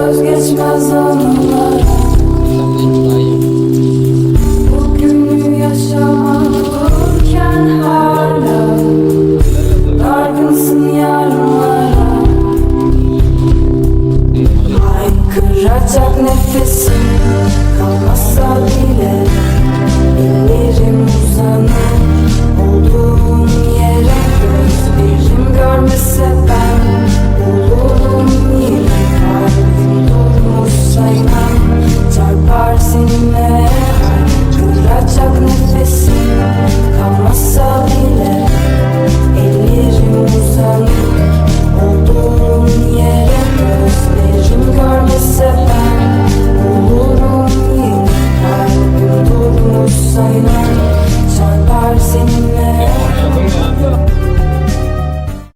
Vazgeçmez anılar Bugünü yaşamak dururken hala Dargınsın yarınlara. Haykıracak nefesim sayılar Can var senin